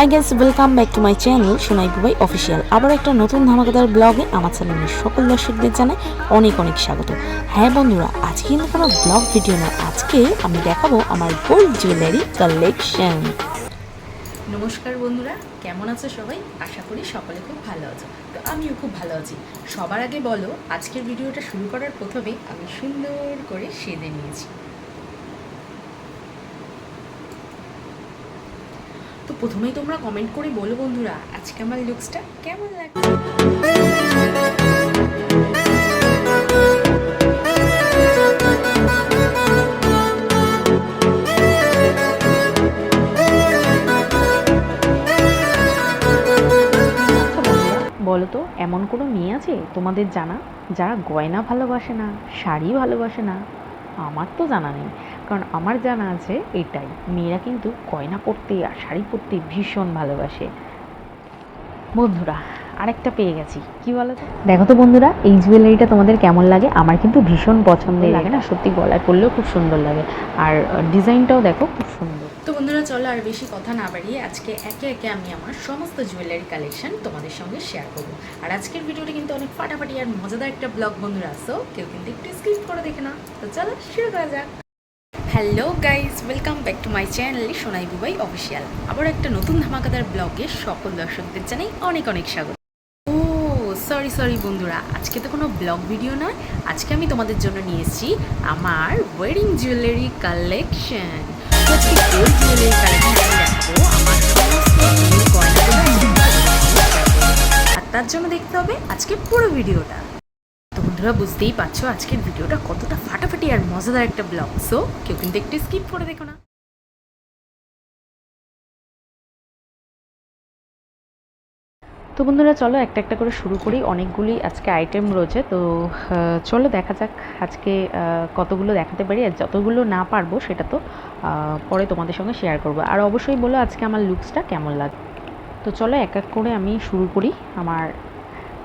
Hi guys welcome back to my channel Sonai Bubai official আবার একটা নতুন ধামাকাদার ব্লগে আমার চ্যানেলের সকল দর্শকদের জানাই অনেক অনেক স্বাগত। হ্যাঁ বন্ধুরা, আজকে কিন্তু কোনো ব্লগ ভিডিও নয়, আজকে আমি দেখাবো আমার গোল্ড জুয়েলারি কালেকশন নমস্কার বন্ধুরা, কেমন আছো সবাই? আশা করি সকলে খুব ভালো আছো। তো আমিও খুব ভালো আছি। সবার আগে বলো, আজকের ভিডিওটা শুরু করার প্রথমে আমি সুন্দর করে সেদে নিয়েছি। তো প্রথমেই তোমরা কমেন্ট করে বলো বন্ধুরা, আজকে আমার লুকসটা কেমন লাগছে? বলো তো, এমন কোনো মেয়ে আছে তোমাদের জানা? যারা গয়না ভালোবাসে না, শাড়ি ভালোবাসে না? আমার তো জানা নেই। কারণ আমার জানা আছে এটাই। মেয়েরা কিন্তু গয়না পরতে আর শাড়ি পরতে ভীষণ ভালোবাসে। বন্ধুরা আরেকটা পেয়ে গেছি। কি বলো দেখো তো বন্ধুরা এই জুয়েলারিটা তোমাদের কেমন লাগে? আমার কিন্তু ভীষণ পছন্দের। লাগে না? সত্যি গলায় পরলেও খুব সুন্দর লাগে। আর ডিজাইনটাও দেখো খুব সুন্দর। তো বন্ধুরা চলো আর বেশি কথা না বাড়িয়ে আজকে একে একে আমি আমার সমস্ত জুয়েলারি কালেকশন তোমাদের সঙ্গে শেয়ার করব। আর আজকের ভিডিওটা কিন্তু অনেক ফাটাফাটি আর মজাদার একটা ব্লগ বন্ধুরা। আসো কেউ কিন্তু একটু স্ক্রিপ করে দেখে না তো চলো শুরু করা যাক। Hello guys welcome back to my channel Sonai Bubai official আবার একটা নতুন ধামাকাদার ব্লগে সকল দর্শকদের জানাই অনেক অনেক স্বাগত। ও সরি সরি বন্ধুরা। আজকে তো কোনো ব্লগ ভিডিও নয়। আজকে আমি তোমাদের জন্য নিয়ে এসেছি আমার ওয়েডিং জুয়েলারি কালেকশন আজকে তার জন্য দেখতে হবে আজকে পুরো ভিডিওটা। বন্ধুরা, বুঝতেই পারছ আজকের ভিডিওটা কতটা ফাটাফাটি আর মজাদার একটা ব্লগ সো কেউ কিন্তু একটু স্কিপ করে দেখো না। তো বন্ধুরা, চলো একটা একটা করে শুরু করি। অনেকগুলি আজকে আইটেম রয়েছে। তো চলো দেখা যাক আজকে কতগুলো দেখাতে পারি আর যতগুলো না পারব সেটা তো পরে তোমাদের সঙ্গে শেয়ার করব। আর অবশ্যই বলো আজকে আমার লুকসটা কেমন লাগে, তো চলো এক এক করে আমি শুরু করি আমার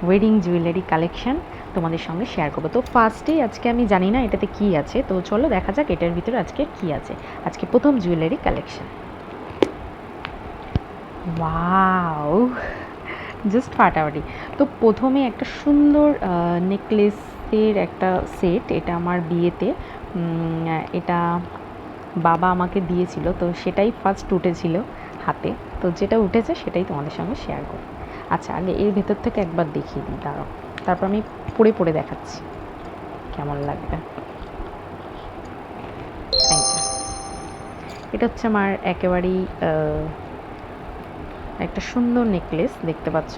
ওয়েডিং জুয়েলারি কালেকশন তোমাদের সঙ্গে শেয়ার করব। তো ফার্স্টেই আজকে আমি জানি না এটাতে কি আছে, তো চলো দেখা যাক এটার ভিতরে আজকে কি আছে। আজকে প্রথম জুয়েলারি কালেকশন ওয়াও জাস্ট ফাটাফাটি। তো প্রথমে একটা সুন্দর নেকলেসের একটা সেট এটা আমার বিয়েতে। এটা বাবা আমাকে দিয়েছিল, তো সেটাই ফার্স্ট উঠেছিল হাতে। তো যেটা উঠেছে সেটাই তোমাদের সঙ্গে শেয়ার করব। আচ্ছা আগে এর ভেতর থেকে একবার দেখিয়ে দিই, দাঁড়াও। তারপর আমি পড়ে পড়ে দেখাচ্ছি। কেমন লাগবে? এটা হচ্ছে আমার একেবারেই একটা সুন্দর নেকলেস দেখতে পাচ্ছ।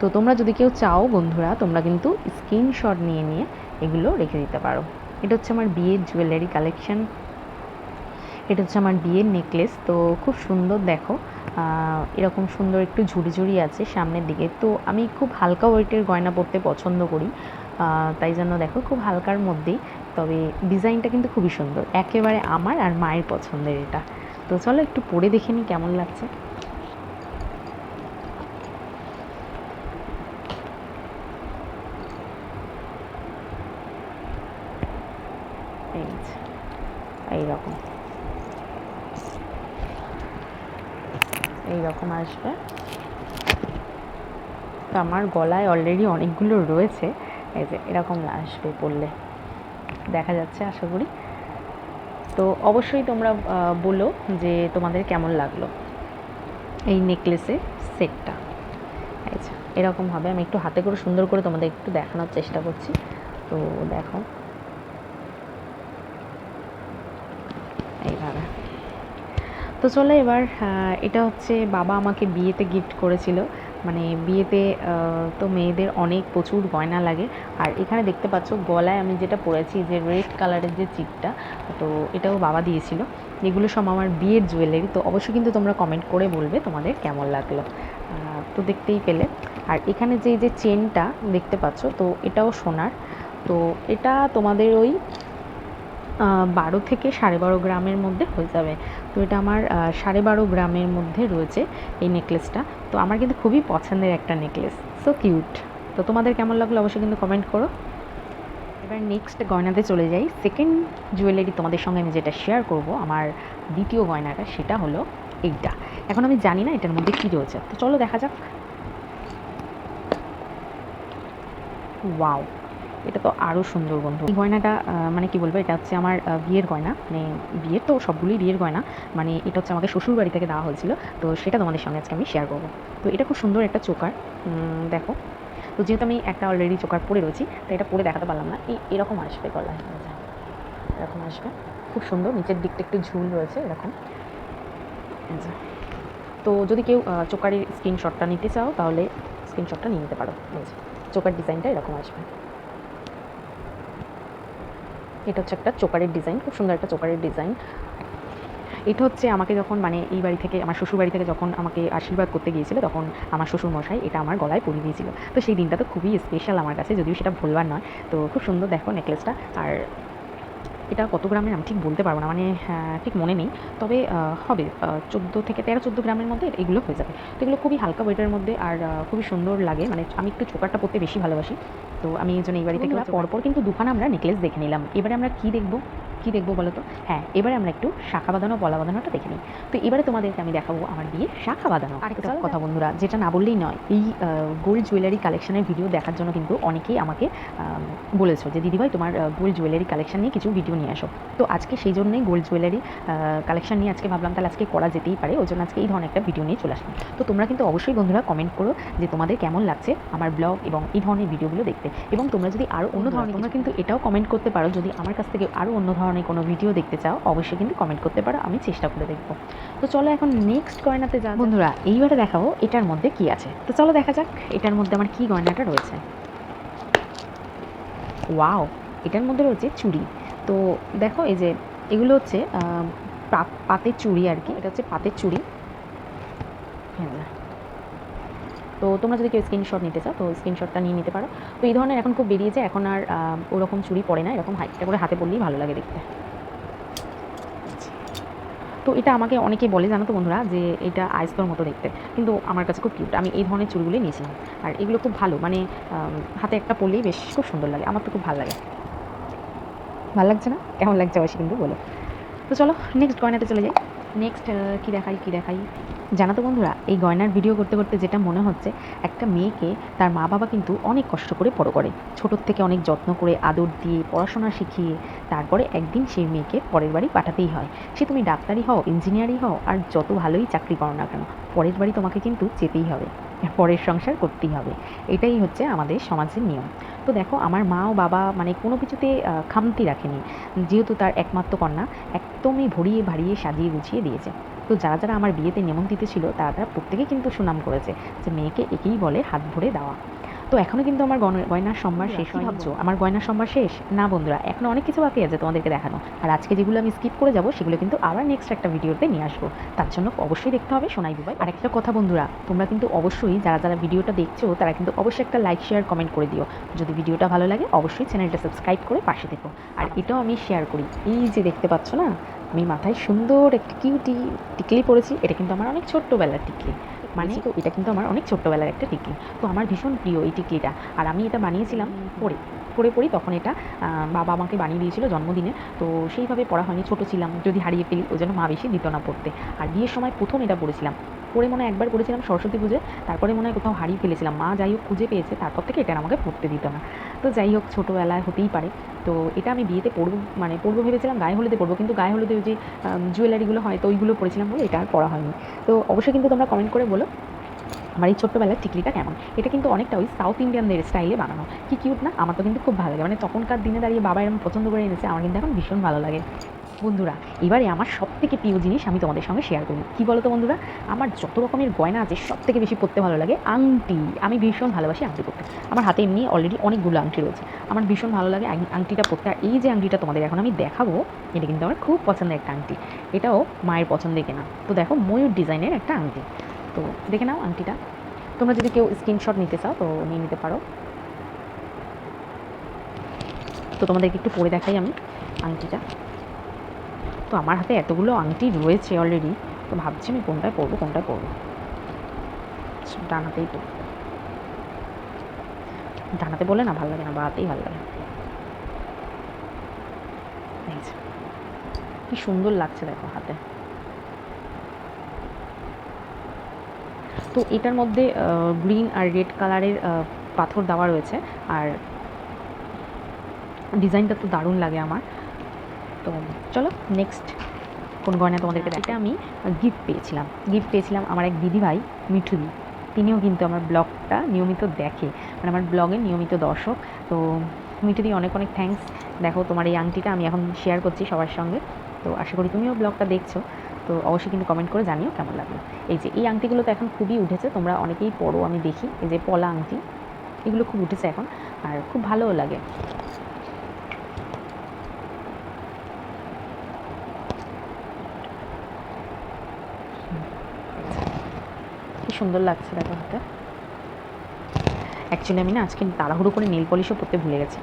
তো তোমরা যদি কেউ চাও বন্ধুরা, তোমরা কিন্তু স্ক্রিনশট নিয়ে নিয়ে এগুলো রেখে দিতে পারো। এটা হচ্ছে আমার বিয়ের জুয়েলারি কালেকশন এটা হচ্ছে আমার বিয়ের নেকলেস তো খুব সুন্দর দেখো। এরকম সুন্দর একটু ঝুড়ি ঝুড়ি আছে সামনের দিকে। তো আমি খুব হালকা ওয়েটের গয়না পরতে পছন্দ করি। তাই জন্য দেখো খুব হালকার মধ্যেই। তবে ডিজাইনটা কিন্তু খুবই সুন্দর। একেবারে আমার আর মায়ের পছন্দের এটা। তো চলো একটু পরে দেখে নিই কেমন লাগছে এই যে, এইরকম এইরকম আসবে। তো আমার গলায় অলরেডি অনেকগুলো রয়েছে। এই যে এরকম আসবে পড়লে দেখা যাচ্ছে, আশা করি। তো অবশ্যই তোমরা বলো যে তোমাদের কেমন লাগল এই নেকলেসের সেটটা যে, এরকম হবে। আমি একটু হাতে করে সুন্দর করে তোমাদের একটু দেখানোর চেষ্টা করছি। তো দেখো এইভাবে তো চলো এবার এটা হচ্ছে বাবা আমাকে বিয়েতে গিফট করেছিল। মানে বিয়েতে তো মেয়েদের অনেক প্রচুর গয়না লাগে। আর এখানে দেখতে পাচ্ছ, গলায় আমি যেটা পরেছি যে রেড কালারের যে চিকটা তো এটাও বাবা দিয়েছিল। এগুলো সব আমার বিয়ের জুয়েলারি তো অবশ্যই কিন্তু তোমরা কমেন্ট করে বলবে তোমাদের কেমন লাগল। তো দেখতেই পেলে। আর এখানে যে যে চেনটা দেখতে পাচ্ছ, তো এটাও সোনার। তো এটা তোমাদের ওই বারো থেকে সাড়ে বারো গ্রামের মধ্যে হয়ে যাবে। তো এটা আমার সাড়ে বারো গ্রামের মধ্যে রয়েছে এই নেকলেসটা। তো আমার কিন্তু খুবই পছন্দের একটা নেকলেস। সো কিউট তো তোমাদের কেমন লাগল অবশ্যই কিন্তু কমেন্ট করো। এবার নেক্সট গয়নাতে চলে যাই। সেকেন্ড জুয়েলারি তোমাদের সঙ্গে আমি যেটা শেয়ার করব, আমার দ্বিতীয় গয়নাটা, সেটা হলো এইটা। এখন আমি জানি না এটার মধ্যে কী রয়েছে। তো চলো দেখা যাক। ওয়াও এটা তো আরও সুন্দর বন্ধু এই গয়নাটা মানে কি বলব, এটা হচ্ছে আমার বিয়ের গয়না মানে বিয়ের তো সবগুলোই বিয়ের গয়না মানে এটা হচ্ছে আমাকে শ্বশুর বাড়ি থেকে দেওয়া হয়েছিল, তো সেটা তোমাদের সঙ্গে আজকে আমি শেয়ার করব। তো এটা খুব সুন্দর একটা চোকার দেখো। তো যেহেতু আমি একটা অলরেডি চোকার পরে রয়েছি, তো এটা পরে দেখাতে পারলাম না, এই এরকম আসবে এই এরকম আসবে। খুব সুন্দর, নিচের দিকটা একটু ঝুল রয়েছে এরকম। তো যদি কেউ চোকারের স্ক্রিনশটটা নিতে চাও, তাহলে স্ক্রিনশটটা নিয়ে নিতে পারো চোকার ডিজাইনটা এরকম আসবে। এটা হচ্ছে একটা চোকারের ডিজাইন, খুব সুন্দর একটা চোকারের ডিজাইন। এটা হচ্ছে আমাকে যখন মানে এই বাড়ি থেকে, আমার শ্বশুর বাড়ি থেকে যখন আমাকে আশীর্বাদ করতে গিয়েছিল, তখন আমার শ্বশুর মশাই এটা আমার গলায় পরিয়ে দিয়েছিল। তো সেই দিনটা তো খুবই স্পেশাল আমার কাছে, যদিও সেটা ভুলবার নয়। তো খুব সুন্দর দেখো নেকলেসটা আর এটা কত গ্রামের আমি ঠিক বলতে পারব না মানে ঠিক মনে নেই। তবে হবে চোদ্দ থেকে তেরো চোদ্দ গ্রামের মধ্যে এগুলো হয়ে যাবে। তো এগুলো খুবই হালকা ওয়েটের মধ্যে আর খুবই সুন্দর লাগে। মানে আমি একটু চোকারটা পরতে বেশি ভালোবাসি। তো আমি এই জন্য এই বাড়ি থেকে পরপর কিন্তু দুখানা আমরা নেকলেস দেখে নিলাম। এবারে আমরা কি দেখব? কি দেখব বলো তো হ্যাঁ এবারে আমরা একটু শাখা বাঁধানো বলা বাঁধানোটা দেখে নিই। তো এবারে তোমাদেরকে আমি দেখাবো আমার বিয়ে শাখা বাঁধানো। আরেকটা কথা। বন্ধুরা যেটা না বললেই নয় এই গোল্ড জুয়েলারি কালেকশনের ভিডিও দেখার জন্য কিন্তু অনেকেই আমাকে বলেছ যে দিদিভাই তোমার গোল্ড জুয়েলারি কালেকশন নিয়ে কিছু ভিডিও নিয়ে আসো। তো আজকে সেই জন্যই গোল্ড জুয়েলারি কালেকশন নিয়ে আজকে ভাবলাম তাহলে আজকে করা যেতেই পারে ওই জন্য আজকে এই ধরনের একটা ভিডিও নিয়ে চলে আসলাম। তো তোমরা কিন্তু অবশ্যই বন্ধুরা কমেন্ট করো যে তোমাদের কেমন লাগছে আমার ব্লগ এবং এই ধরনের ভিডিওগুলো দেখতে? এবং তোমরা যদি আরও অন্য ধরনের তোমরা কিন্তু এটাও কমেন্ট করতে পারো যদি আমার কাছ থেকে আরও অন্য ধরনের কোনো ভিডিও দেখতে চাও, অবশ্যই কিন্তু কমেন্ট করতে পারো, আমি চেষ্টা করে দেখব। তো চলো এখন নেক্সট গয়নাতে যা বন্ধুরা, এইবারে দেখাবো এটার মধ্যে কি আছে। তো চলো দেখা যাক এটার মধ্যে আমার কি গয়নাটা রয়েছে। ওয়াও, এটার মধ্যে রয়েছে চুড়ি। তো দেখো, এই যে এগুলো হচ্ছে পাতের চুড়ি আর কি, এটা হচ্ছে পাতের চুড়ি। হ্যাঁ তো তোমরা যদি কেউ স্ক্রিনশট নিতে চাও, তো স্ক্রিনশটটা নিয়ে নিতে পারো। তো এই ধরনের এখন খুব বেরিয়েছে এখন আর ওরকম চুড়ি পড়ে না, এরকম হাইটটা করে হাতে পড়লেই ভালো লাগে দেখতে। তো এটা আমাকে অনেকে বলে, জানো তো বন্ধুরা, যে এটা আইস্তর মতো দেখতে। কিন্তু আমার কাছে খুব কিউট আমি এই ধরনের চুড়িগুলোই নিয়েছিলাম। আর এগুলো খুব ভালো মানে হাতে একটা পরলেই বেশ খুব সুন্দর লাগে। আমার তো খুব ভালো লাগে। ভালো লাগছে না? কেমন লাগছে অবশ্যই কিন্তু বলো। তো চলো নেক্সট গয়নাতে চলে যাই। নেক্সট কী দেখাই কী দেখাই? জানাতো বন্ধুরা, এই গয়নার ভিডিও করতে করতে যেটা মনে হচ্ছে, একটা মেয়েকে তার মা বাবা কিন্তু অনেক কষ্ট করে বড় করে। ছোটোর থেকে অনেক যত্ন করে, আদর দিয়ে, পড়াশোনা শিখিয়ে, তারপরে একদিন সেই মেয়েকে পরের বাড়ি পাঠাতেই হয়। সে তুমি ডাক্তারি হও ইঞ্জিনিয়ারই হও, আর যত ভালোই চাকরি করো না কেন, পরের বাড়ি তোমাকে কিন্তু যেতেই হবে। পরের সংসার করতেই হবে। এটাই হচ্ছে আমাদের সমাজের নিয়ম। তো দেখো, আমার মা ও বাবা মানে কোনো কিছুতে খামতি রাখেনি। যেহেতু তার একমাত্র কন্যা, একদমই ভরিয়ে ভারিয়ে সাজিয়ে গুছিয়ে দিয়েছে। তো যারা যারা আমার বিয়েতে নিমন্ত্রিত ছিল, তারা তারা প্রত্যেকেই কিন্তু সুনাম করেছে যে মেয়েকে একেই বলে হাত ভরে দেওয়া। তো এখনও কিন্তু আমার গয়নার সম্ভার শেষ হয় ভাবছ আমার গয়নার সম্ভার শেষ? না বন্ধুরা এখনও অনেক কিছু বাকি আছে তোমাদেরকে দেখানো। আর আজকে যেগুলো আমি স্কিপ করে যাব সেগুলো কিন্তু আবার নেক্সট একটা ভিডিওতে নিয়ে আসব। তার জন্য অবশ্যই দেখতে হবে সোনাই বুবাই আর একটা কথা বন্ধুরা তোমরা কিন্তু অবশ্যই যারা যারা ভিডিওটা দেখছ তারা কিন্তু অবশ্যই একটা লাইক শেয়ার কমেন্ট করে দিও। যদি ভিডিওটা ভালো লাগে অবশ্যই চ্যানেলটা সাবস্ক্রাইব করে পাশে দেখো আর এটাও আমি শেয়ার করি। এই যে দেখতে পাচ্ছ না আমি মাথায় সুন্দর একটা কিউটি টিকলি পরেছি এটা কিন্তু আমার অনেক ছোট্টবেলার টিকলি। মানে তো এটা কিন্তু আমার অনেক ছোট্টবেলার একটা টিকলি তো আমার ভীষণ প্রিয় এই টিকলিটা আর আমি এটা বানিয়েছিলাম পরে পরে পড়ি। তখন এটা বাবা আমাকে বানিয়ে দিয়েছিল জন্মদিনে। তো সেইভাবে পড়া হয়নি ছোটো ছিলাম। যদি হারিয়ে ফেলি ওই জন্য মা বেশি দিত না পড়তে। আর বিয়ের সময় প্রথম এটা পড়েছিলাম। পরে মনে একবার করেছিলাম সরস্বতী পুজো, তারপরে মনে হয় কোথাও হারিয়ে ফেলেছিলাম। মা যাই হোক খুঁজে পেয়েছে, তারপর থেকে এটা আমাকে পড়তে দিত না। তো যাই হোক, ছোটোবেলায় হতেই পারে। তো এটা আমি বিয়েতে পরবো মানে পরবো ভেবেছিলাম, গায়ে হলুদে পরবো কিন্তু গায়ে হলুদে যে জুয়েলারিগুলো হয়, তো ওইগুলো পরেছিলাম বলে এটা আর পরা হয়নি। তো অবশ্যই কিন্তু তোমরা কমেন্ট করে বলো, আমার এই ছোট্টবেলার টিকলিটা কেমন? এটা কিন্তু অনেকটা ওই সাউথ ইন্ডিয়ানদের স্টাইলে বানানো। কি কিউট না? আমার তো কিন্তু খুব ভালো লাগে। মানে তখনকার দিনে দাঁড়িয়ে বাবা এরকম পছন্দ করে এনেছে, আমার কিন্তু এখন ভীষণ ভালো লাগে। বন্ধুরা, এবারে আমার সব থেকে প্রিয় জিনিস আমি তোমাদের সঙ্গে শেয়ার করি। কী বলো তো বন্ধুরা? আমার যত রকমের গয়না আছে সব থেকে বেশি পরতে ভালো লাগে আংটি। আমি ভীষণ ভালোবাসি আংটি পরতে। আমার হাতে এমনি অলরেডি অনেকগুলো আংটি রয়েছে। আমার ভীষণ ভালো লাগে আংটিটা পরতে। আর এই যে আংটিটা তোমাদের এখন আমি দেখাবো, এটা কিন্তু আমার খুব পছন্দের একটা আংটি। এটাও মায়ের পছন্দে কেনা। তো দেখো, ময়ূর ডিজাইনের একটা আংটি। তো দেখে নাও আংটিটা। তোমরা যদি কেউ স্ক্রিনশট নিতে চাও, তো নিয়ে নিতে পারো। তো তোমাদেরকে একটু পরে দেখাই আমি আংটিটা। তো আমার হাতে এতগুলো আংটি রয়েছে অলরেডি তো ভাবছি আমি কোনটায় পরবো কোনটায় পরবো। আচ্ছা, ডান হাতেই পরবো। ডান বলে না ভালো লাগে না বাড়াতেই ভালো লাগে কি সুন্দর লাগছে দেখো হাতে। তো এটার মধ্যে গ্রিন আর রেড কালারের পাথর দেওয়া রয়েছে আর ডিজাইনটা তো দারুণ লাগে আমার। তো চলো নেক্সট কোন গয়না তোমাদেরকে এটা আমি গিফট পেয়েছিলাম। গিফট পেয়েছিলাম আমার এক দিদি ভাই মিঠুদি তিনিও কিন্তু আমার ব্লগটা নিয়মিত দেখে। মানে আমার ব্লগের নিয়মিত দর্শক। তো মিঠুদি অনেক অনেক থ্যাঙ্কস দেখো তোমার এই আংটিটা আমি এখন শেয়ার করছি সবার সঙ্গে। তো আশা করি তুমিও ব্লগটা দেখছ। তো অবশ্যই কিন্তু কমেন্ট করে জানিও কেমন লাগল। এই যে এই আংটিগুলো তো এখন খুবই উঠেছে। তোমরা অনেকেই পড়ো আমি দেখি। এই যে পলা আংটি এগুলো খুব উঠেছে এখন। আর খুব ভালোও লাগে। সুন্দর লাগছে দেখো হাতে অ্যাকচুয়ালি আমি না আজকে তাড়াহুড়ো করে নেল পলিশও পরতে ভুলে গেছি।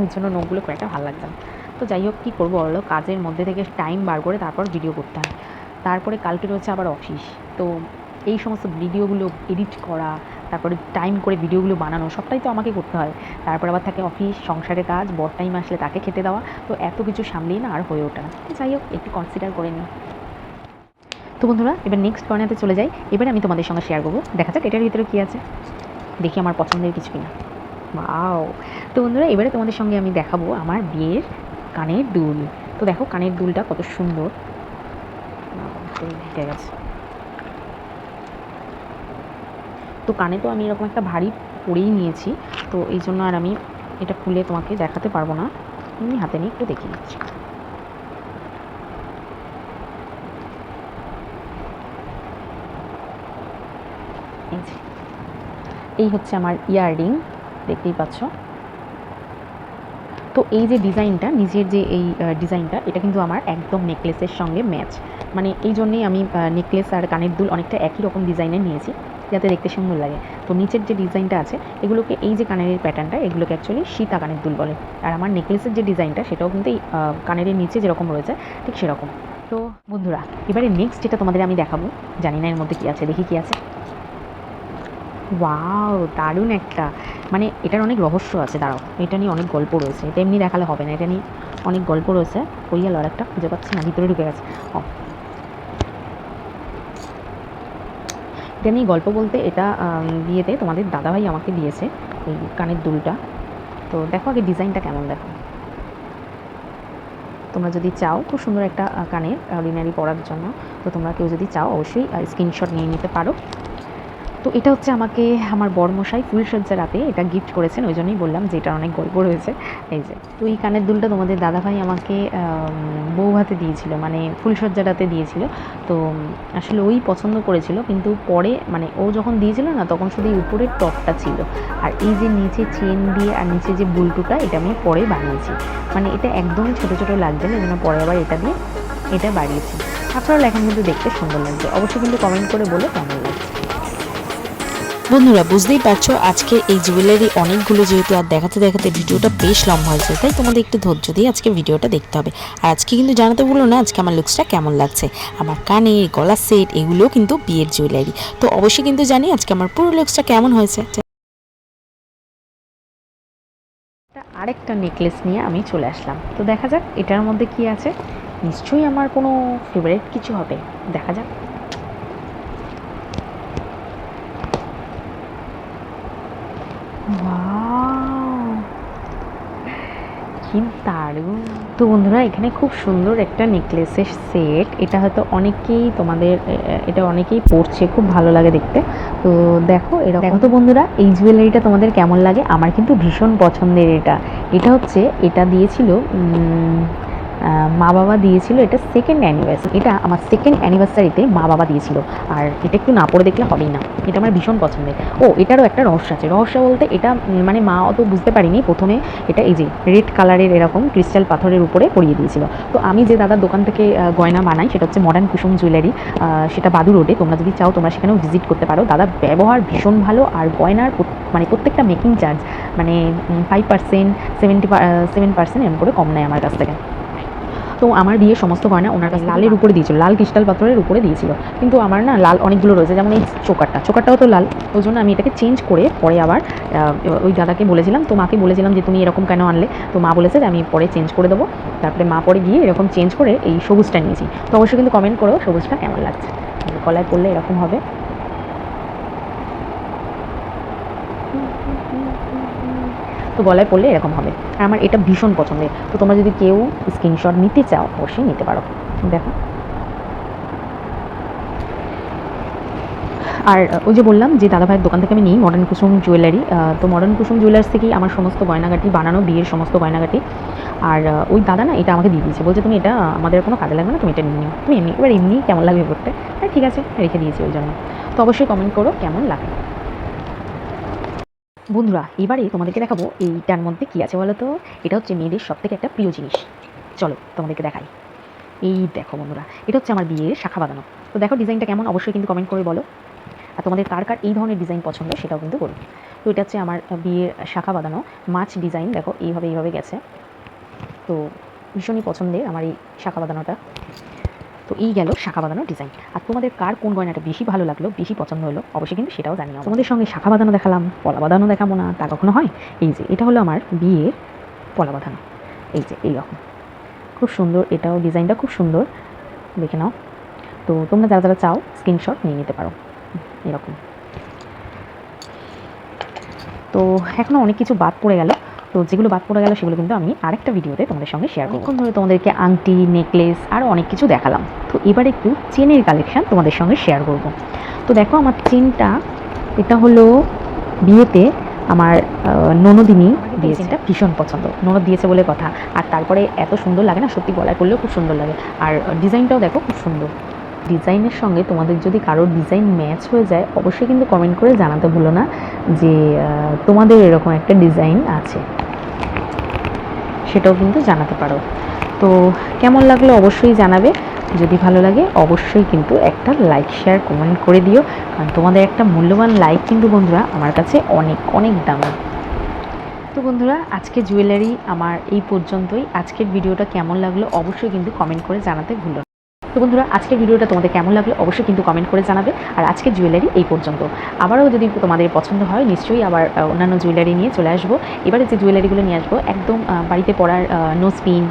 ওই জন্য নখগুলো একটা ভালো লাগছে না। তো যাই হোক, কী করব বলো? কাজের মধ্যে থেকে টাইম বার করে তারপর ভিডিও করতে হয়। তারপরে কালকে রয়েছে আবার অফিস তো এই সমস্ত ভিডিওগুলো এডিট করা, তারপরে টাইম করে ভিডিওগুলো বানানো, সবটাই তো আমাকে করতে হয়। তারপর আবার থাকে অফিস সংসারের কাজ, বর টাইম আসলে তাকে খেতে দেওয়া। তো এত কিছু সামলেই না আর হয়ে ওঠে না। যাই হোক, একটু কনসিডার করে নিই। তো বন্ধুরা, এবার নেক্সট কর্নাতে চলে যাই। এবার আমি তোমাদের সঙ্গে শেয়ার করব। দেখা যাক, এটার ভিতরে কী আছে? দেখি আমার পছন্দের কিছু কিনা। বাও তো বন্ধুরা, এবারে তোমাদের সঙ্গে আমি দেখাবো আমার বিয়ের কানের দুল। তো দেখো, কানের দুলটা কত সুন্দর। তো কানে তো আমি এরকম একটা ভারী পরেই নিয়েছি। তো এই জন্য আর আমি এটা খুলে তোমাকে দেখাতে পারব না। আমি হাতে নিয়ে একটু দেখিয়ে নিচ্ছি এই হচ্ছে আমার ইয়াররিং, দেখতেই পাচ্ছ। তো এই যে ডিজাইনটা, নিজের যে এই ডিজাইনটা, এটা কিন্তু আমার একদম নেকলেসের সঙ্গে ম্যাচ। মানে এই জন্যেই আমি নেকলেস আর কানের দুল অনেকটা একই রকম ডিজাইনের নিয়েছি, যাতে দেখতে সুন্দর লাগে। তো নিচের যে ডিজাইনটা আছে, এগুলোকে এই যে কানের প্যাটার্নটা, এগুলোকে অ্যাকচুয়ালি সীতা কানের দুল বলে। আর আমার নেকলেসের যে ডিজাইনটা, সেটাও কিন্তু এই কানের নিচে যেরকম রয়েছে, ঠিক সেরকম। তো বন্ধুরা, এবারে নেক্সট যেটা তোমাদের আমি দেখাবো, জানি না এর মধ্যে কী আছে, দেখি কী আছে। ওয়াও দারুণ একটা। মানে এটার অনেক রহস্য আছে, দাঁড়াও। এটা নিয়ে অনেক গল্প রয়েছে। এটা এমনি দেখালে হবে না। এটা নিয়ে অনেক গল্প রয়েছে। আর একটা খুঁজে পাচ্ছি না, ভিতরে ঢুকে গেছে। ও এটা নিয়ে গল্প বলতে এটা বিয়েতে তোমাদের দাদাভাই আমাকে দিয়েছে, এই কানের দুলটা। তো দেখো আগে ডিজাইনটা কেমন দেখো। তোমরা যদি চাও, খুব সুন্দর একটা কানের অর্ডিনারি পরার জন্য। তো তোমরা কেউ যদি চাও, অবশ্যই স্ক্রিনশট নিয়ে নিতে পারো। তো এটা হচ্ছে আমাকে আমার বরমশাই ফুলসজ্জা রাতে এটা গিফট করেছেন ওই জন্যই বললাম যে এটার অনেক গল্প রয়েছে। এই যে, তো এই কানের দুলটা তোমাদের দাদাভাই আমাকে বউ হাতে দিয়েছিল মানে ফুলসজ্জা রাতে দিয়েছিল। তো আসলে ওই পছন্দ করেছিল, কিন্তু পরে মানে ও যখন দিয়েছিল না, তখন শুধু এই উপরের টপটা ছিল। আর এই যে নিচে চেন দিয়ে আর নিচে যে বুলটুটা, এটা আমি পরে বানিয়েছি। মানে এটা একদমই ছোটো ছোটো লাগছে না এই জন্য পরে আবার এটা দিয়ে এটা বাড়িয়েছি। আপনারা এখন কিন্তু দেখতে সুন্দর লাগছে। অবশ্যই কিন্তু কমেন্ট করে বলে কেমন লাগছে। বন্ধুরা, বুঝতেই পারছ, আজকে এই জুয়েলারি অনেকগুলো যেহেতু আর দেখাতে দেখাতে ভিডিওটা বেশ লম্বা হয়েছে তাই তোমাদের একটু ধৈর্য দিয়ে আজকে ভিডিওটা দেখতে হবে। আর আজকে কিন্তু জানাতে বলল না, আজকে আমার লুকসটা কেমন লাগছে। আমার কানের গলার সেট এগুলোও কিন্তু বিয়ের জুয়েলারি তো অবশ্যই কিন্তু জানি আজকে আমার পুরো লুকসটা কেমন হয়েছে। আরেকটা নেকলেস নিয়ে আমি চলে আসলাম। তো দেখা যাক, এটার মধ্যে কি আছে? নিশ্চয়ই আমার কোনো ফেভারিট কিছু হবে। দেখা যাক। কি দারুণ তো বন্ধুরা, এখানে খুব সুন্দর একটা নেকলেসের সেট। এটা হয়তো অনেকেই তোমাদের এটা অনেকেই পড়ছে খুব ভালো লাগে দেখতে। তো দেখো, এরকম তো বন্ধুরা, এই জুয়েলারিটা তোমাদের কেমন লাগে? আমার কিন্তু ভীষণ পছন্দের এটা। এটা হচ্ছে, এটা দিয়েছিল মা বাবা দিয়েছিল এটা সেকেন্ড অ্যানিভার্সারি এটা আমার সেকেন্ড অ্যানিভার্সারিতে মা বাবা দিয়েছিল। আর এটা একটু না পড়ে দেখলে হবেই না। এটা আমার ভীষণ পছন্দের। ও, এটারও একটা রহস্য আছে। রহস্য বলতে এটা মানে মা অত বুঝতে পারিনি। প্রথমে এটা এই যে রেড কালারের এরকম ক্রিস্টাল পাথরের উপরে পরিয়ে দিয়েছিল। তো আমি যে দাদার দোকান থেকে গয়না বানাই, সেটা হচ্ছে মডার্ন কুসুম জুয়েলারি সেটা বাদু রোডে তোমরা যদি চাও, তোমরা সেখানেও ভিজিট করতে পারো। দাদা ব্যবহার ভীষণ ভালো। আর গয়নার মানে প্রত্যেকটা মেকিং চার্জ মানে five percent seventy seven percent এরকম করে কম নেয় আমার কাছ থেকে। তো আমার বিয়ে সমস্ত গয়না ওনার কাছে লালের উপরে দিয়েছিল লাল ক্রিস্টাল পাথরের উপরে দিয়েছিল। কিন্তু আমার না লাল অনেকগুলো রয়েছে যেমন এই চোকারটা। চোকারটাও তো লাল ওই জন্য আমি এটাকে চেঞ্জ করে পরে আবার ওই দাদাকে বলেছিলাম তো মাকে বলেছিলাম যে তুমি এরকম কেন আনলে? তো মা বলেছে যে আমি পরে চেঞ্জ করে দেবো। তারপরে মা পরে গিয়ে এরকম চেঞ্জ করে এই সবুজটা নিয়েছি। তো অবশ্যই কিন্তু কমেন্ট করো সবুজটা কেমন লাগছে। গলায় পড়লে এরকম হবে। তো গলায় পড়লে এরকম হবে। আর আমার এটা ভীষণ পছন্দের। তো তোমরা যদি কেউ স্ক্রিনশট নিতে চাও, অবশ্যই নিতে পারো। দেখো। আর ওই যে বললাম যে দাদা ভাইয়ের দোকান থেকে আমি নিই মডার্ন কুসুম জুয়েলারি তো মডার্ন কুসুম জুয়েলার্স থেকেই আমার সমস্ত গয়নাগাটি বানানো, বিয়ের সমস্ত গয়নাগাটি। আর ওই দাদা না এটা আমাকে দিয়ে দিয়েছে। বলছে, তুমি এটা আমাদের কোনো কাজে লাগবে না, তুমি এটা নিয়ে তুমি এমনি, এবার এমনি কেমন লাগবে পড়তে হ্যাঁ ঠিক আছে, রেখে দিয়েছি ওই জন্য। তো অবশ্যই কমেন্ট করো কেমন লাগে। বন্ধুরা, এবারে তোমাদেরকে দেখাবো এইটার মধ্যে কী আছে বলো তো এটা হচ্ছে মেয়েদের সব থেকে একটা প্রিয় জিনিস। চলো, তোমাদেরকে দেখাই। এই দেখো বন্ধুরা, এটা হচ্ছে আমার বিয়ের শাখা বাঁধানো। তো দেখো ডিজাইনটা কেমন? অবশ্যই কিন্তু কমেন্ট করে বলো। আর তোমাদের কার কার এই ধরনের ডিজাইন পছন্দ সেটাও কিন্তু করো তো এটা হচ্ছে আমার বিয়ের শাখা বাঁধানো, মাছ ডিজাইন, দেখো এইভাবে এইভাবে গেছে। তো ভীষণই পছন্দের আমার এই শাখা বাঁধানোটা। তো এই গেল শাখা বাঁধানো ডিজাইন আর তোমাদের কার কোন গয়নাটা বেশি ভালো লাগল, বেশি পছন্দ হলো, অবশ্যই কিন্তু সেটাও জানিও। তোমাদের সঙ্গে শাখা বাঁধানো দেখালাম, পলা বাঁধানো দেখাবো না, তা কখনো হয়? এই যে, এটা হলো আমার বিয়ের পলা বাঁধানো। এই যে এইরকম খুব সুন্দর, এটাও ডিজাইনটা খুব সুন্দর। দেখে নাও। তো তোমরা যারা যারা চাও স্ক্রিনশট নিয়ে নিতে পারো। এরকম। তো এখনও অনেক কিছু বাদ পড়ে গেল। তো যেগুলো বাদ পড়ে গেল সেগুলো কিন্তু আমি আরেকটা ভিডিওতে তোমাদের সঙ্গে শেয়ার করব। অনেকক্ষণ ধরে তোমাদেরকে আংটি নেকলেস আরও অনেক কিছু দেখালাম। তো এবার একটু চেনের কালেকশন তোমাদের সঙ্গে শেয়ার করব। তো দেখো আমার চেনটা এটা হলো বিয়েতে আমার ননদিনী দিয়েছে এটা ভীষণ পছন্দ। ননদ দিয়েছে বলে কথা। আর তারপরে এত সুন্দর লাগে না সত্যি গলায় পরলেও খুব সুন্দর লাগে। আর ডিজাইনটাও দেখো খুব সুন্দর। ডিজাইনের সঙ্গে তোমাদের যদি কারোর ডিজাইন ম্যাচ হয়ে যায়, অবশ্যই কিন্তু কমেন্ট করে জানাতে ভুলো না যে তোমাদের এরকম একটা ডিজাইন আছে। সেটাও কিন্তু জানাতে পারো। তো কেমন লাগল অবশ্যই জানাবে। যদি ভালো লাগে, অবশ্যই কিন্তু একটা লাইক শেয়ার কমেন্ট করে দিও। কারণ তোমাদের একটা মূল্যবান লাইক কিন্তু বন্ধুরা আমার কাছে অনেক অনেক দামি। তো বন্ধুরা, আজকে জুয়েলারি আমার এই পর্যন্তই। আজকের ভিডিওটা কেমন লাগল, অবশ্যই কিন্তু কমেন্ট করে জানাতে ভুলো তো বন্ধুরা, আজকের ভিডিওটা তোমাদের কেমন লাগল অবশ্যই কিন্তু কমেন্ট করে জানাবে। আর আজকে জুয়েলারি এই পর্যন্ত। আবারও যদি তোমাদের পছন্দ হয়, নিশ্চয়ই আবার অন্যান্য জুয়েলারি নিয়ে চলে আসব। এবারে যে জুয়েলারিগুলো নিয়ে আসব, একদম বাড়িতে পড়ার নোজ পিন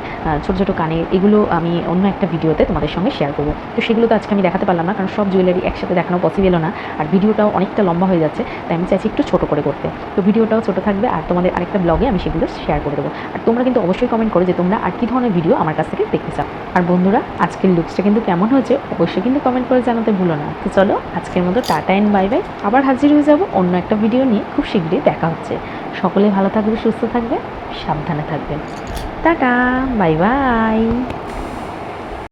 ছোটো ছোটো কানের এগুলো আমি অন্য একটা ভিডিওতে তোমাদের সঙ্গে শেয়ার করব। তো সেগুলো তো আজকে আমি দেখাতে পারলাম না, কারণ সব জুয়েলারি একসাথে দেখানো পসিবল না, আর ভিডিওটাও অনেকটা লম্বা হয়ে যাচ্ছে, তাই আমি চাইছি একটু ছোটো করে করতে। তো ভিডিওটাও ছোটো থাকবে, আর তোমাদের আরেকটা ব্লগে আমি সেগুলো শেয়ার করে দেবো। আর তোমরা কিন্তু অবশ্যই কমেন্ট করো যে তোমরা আর কী ধরনের ভিডিও আমার কাছ থেকে দেখতে চাও। আর বন্ধুরা, আজকের লুকসটা কিন্তু কেমন হয়েছে, অবশ্যই কিন্তু কমেন্ট করে জানাতে ভুলো না। তো চলো, আজকের মতো টাটা অ্যান্ড বাই বাই আবার হাজির হয়ে যাব অন্য একটা ভিডিও নিয়ে, খুব শীঘ্রই দেখা হচ্ছে। সকলে ভালো থাকবে, সুস্থ থাকবে, সাবধানে থাকবে। Tata bye bye.